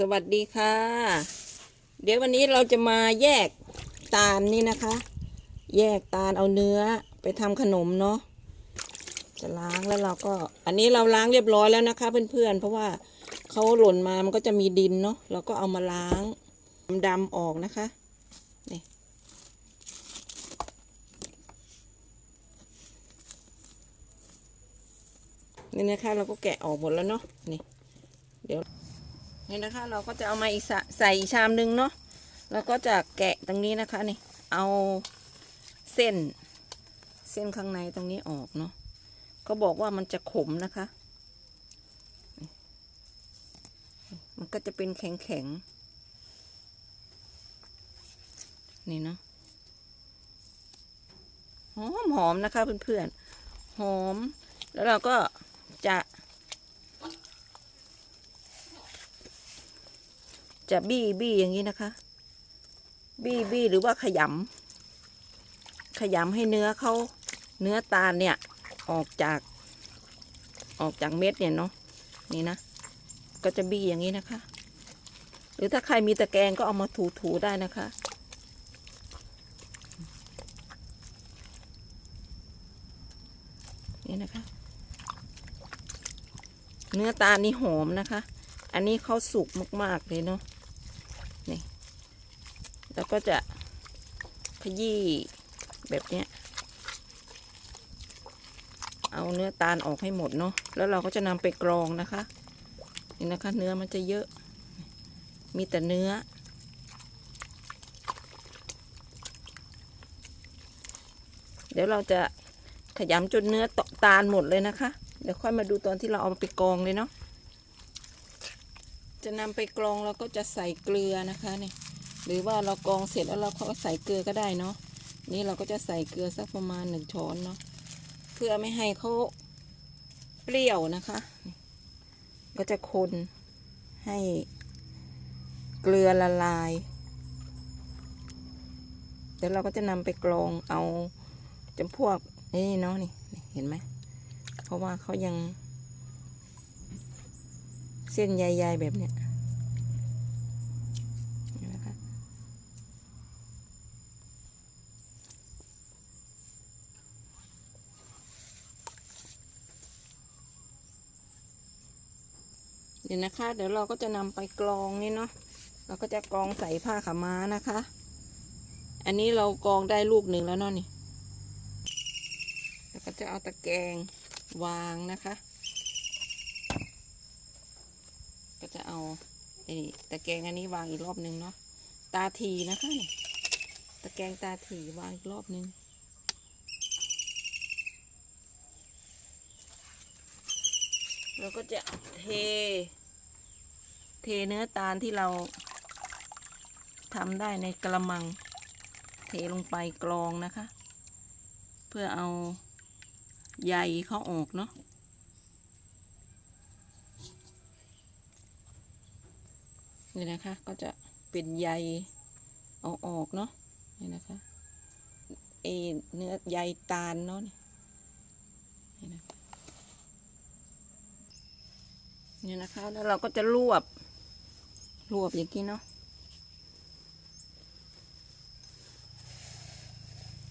สวัสดีค่ะ เดี๋ยววันนี้เราจะมาแยกตาลนี่นะคะ แยกตาลเอาเนื้อไปทำขนมเนาะจะล้างแล้วเราก็ อันนี้เราล้างเรียบร้อยแล้วนะคะ เพื่อนๆเพราะว่าเขาหล่นมามันก็จะมีดินเนาะเราก็เอามาล้างดำๆออกนะคะนี่นี่นะคะ เราก็แกะออกหมดแล้วเนาะนี่เดี๋ยว นี่นะคะ เราก็จะเอามาอีกใส่ชามหนึ่งเนาะแล้วก็จะแกะตรงนี้นะคะนี่เอาเส้นเส้นข้างในตรงนี้ออกเนาะก็บอกว่ามันจะขมนะคะ มันก็จะเป็นแข็งแข็งนี่เนาะหอมหอมนะคะเพื่อนๆหอม แล้วเราก็จะ จะบี้บี้อย่างนี้นะคะ บี้บี้หรือว่าขยำขยำให้เนื้อเขาเนื้อตาลเนี่ยออกจากออกจากเม็ดเนี่ยเนาะนี่นะ ก็จะบี้อย่างนี้นะคะ หรือถ้าใครมีตะแกรงก็เอามาถูๆได้นะคะนี่นะคะ เนื้อตาลนี่หอมนะคะ อันนี้เขาสุกมาก ๆ เลยเนาะ แล้วก็จะขยี้แบบเนี้ยเอาเนื้อตาลออกให้หมดเนาะ แล้วเราก็จะนำไปกรองนะคะ นี่นะคะ เนื้อมันจะเยอะ มีแต่เนื้อ เดี๋ยวเราจะขยำจนเนื้อตตาลหมดเลยนะคะ เดี๋ยวค่อยมาดูตอนที่เราเอาไปกรองเลยเนาะ จะนำไปกรองเราก็จะใส่เกลือนะคะนี่ หรือว่าเรากรองเสร็จแล้วเราก็ใส่เกลือก็ได้เนาะนี่เราก็จะใส่เกลือสักประมาณหนึ่งช้อนเนาะเพื่อไม่ให้เขาเปรี้ยวนะคะ ก็จะคนให้เกลือละลายเดี๋ยวเราก็จะนำไปกรองเอาจำพวกนี่เนาะนี่นี่เห็นไหมเพราะว่าเขายัง เส้นใยๆแบบเนี้ยนี่นะคะเดี๋ยวนะคะ เดี๋ยวเราก็จะนำไปกรองนี่เนาะเราก็จะกรองใส่ผ้าขาม้านะคะ อันนี้เรากรองได้ลูกหนึ่งแล้วเนาะนี่แล้วก็จะเอาตะแกรงวางนะคะ ก็จะเอาไอ้ตะแกรงอันนี้วางอีกรอบหนึ่งเนาะตาทีนะคะนี่ตะแกรงตาถีวางอีกรอบหนึ่งเราก็จะเท เทเนื้อตาลที่เราทำได้ในกระมัง เทลงไปกรองนะคะ เพื่อเอาใยเขาออกเนาะนี่นะคะก็จะเป็นใยเอาออกเนาะนี่นะคะเอเนื้อใยตาลเนาะนี่นะคะนี่นะคะแล้วเราก็จะรวบ รวบอย่างนี้เนาะ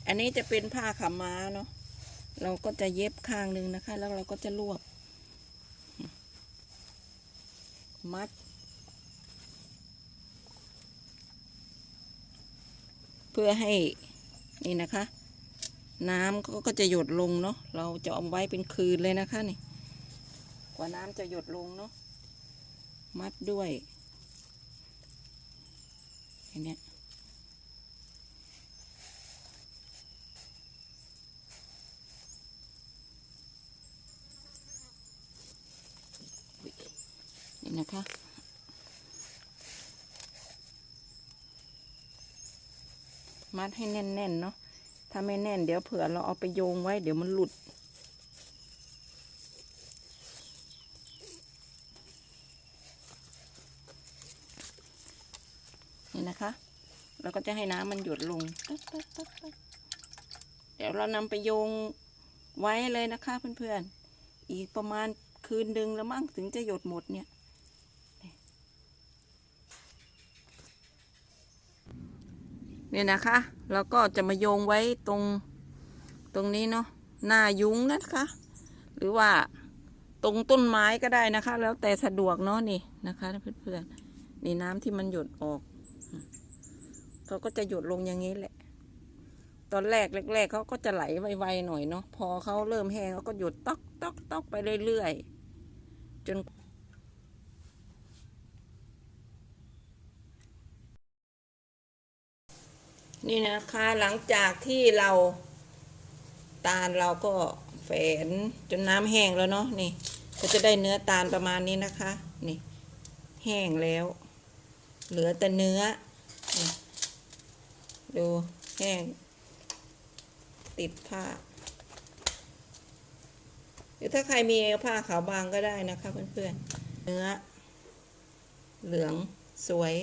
อันนี้จะเป็นผ้าขาม้าเนาะ เราก็จะเย็บข้างหนึ่งนะคะ แล้วเราก็จะรวบ มัด เพื่อให้นี่นะคะ น้ำก็ก็จะหยดลงเนาะ เราจะเอาไว้เป็นคืนเลยนะคะนี่ กว่าน้ำจะหยดลงเนาะ มัดด้วย อันเนี้ยนี่นะคะมัดให้แน่นๆเนาะถ้าไม่แน่นเดี๋ยวเผื่อเราเอาไปโยงไว้เดี๋ยวมันหลุด นี่นะคะ เราก็จะให้น้ำมันหยดลง เดี๋ยวเรานำไปโยงไว้เลยนะคะเพื่อนๆ อีกประมาณคืนดึงแล้วมั่งถึงจะหยดหมดเนี่ย เนี่ยนะคะเราก็จะมาโยงไว้ตรงตรงนี้เนาะหน้ายุ้งนะคะ หรือว่าตรงต้นไม้ก็ได้นะคะ แล้วแต่สะดวกเนาะนี่นะคะเพื่อนๆนี่น้ำที่มันหยดออก เขาก็จะหยดลงอย่างนี้แหละ ตอนแรกแรกๆเขาก็จะไหลไวๆหน่อยเนาะพอเขาเริ่มแห้งเขาก็หยุดต๊อกต๊อกต๊อกไปเรื่อยๆจนนี่นะคะหลังจากที่เราตาลเราก็แฝนจนน้ำแห้งแล้วเนาะนี่ ก็จะได้เนื้อตาลประมาณนี้นะคะ นี่ แห้งแล้ว เหลือแต่เนื้อนี่ ดูแห้ง ติดผ้า หรือถ้าใครมีผ้าขาวบางก็ได้นะคะเพื่อนๆ เนื้อ เหลืองสวย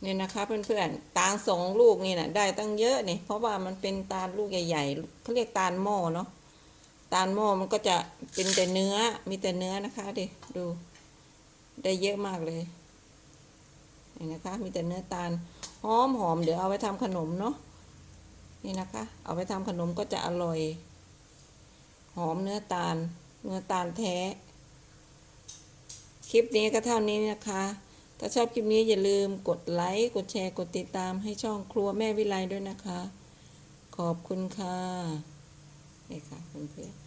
เนี่ยนะคะเพื่อนๆ ตาลสองลูกนี่นะได้ตั้งเยอะนี่ เพราะว่ามันเป็นตาลลูกใหญ่ๆเขาเรียกตาลหม้อเนาะ ตาลหม้อมันก็จะเป็นแต่เนื้อ มีแต่เนื้อนะคะดิ ดู ได้เยอะมากเลย นี่นะคะ มีแต่เนื้อตาลหอมหอมเดี๋ยวเอาไปทำขนมเนาะนี่นะคะ เอาไปทำขนมก็จะอร่อย หอมเนื้อตาล เนื้อตาลแท้ คลิปนี้ก็เท่านี้นะคะ ถ้าชอบคลิปนี้อย่าลืมกดไลค์กดแชร์กดติดตามให้ช่องครัวแม่วิไลด้วยนะคะ ขอบคุณค่ะนี่ค่ะเพื่อนๆ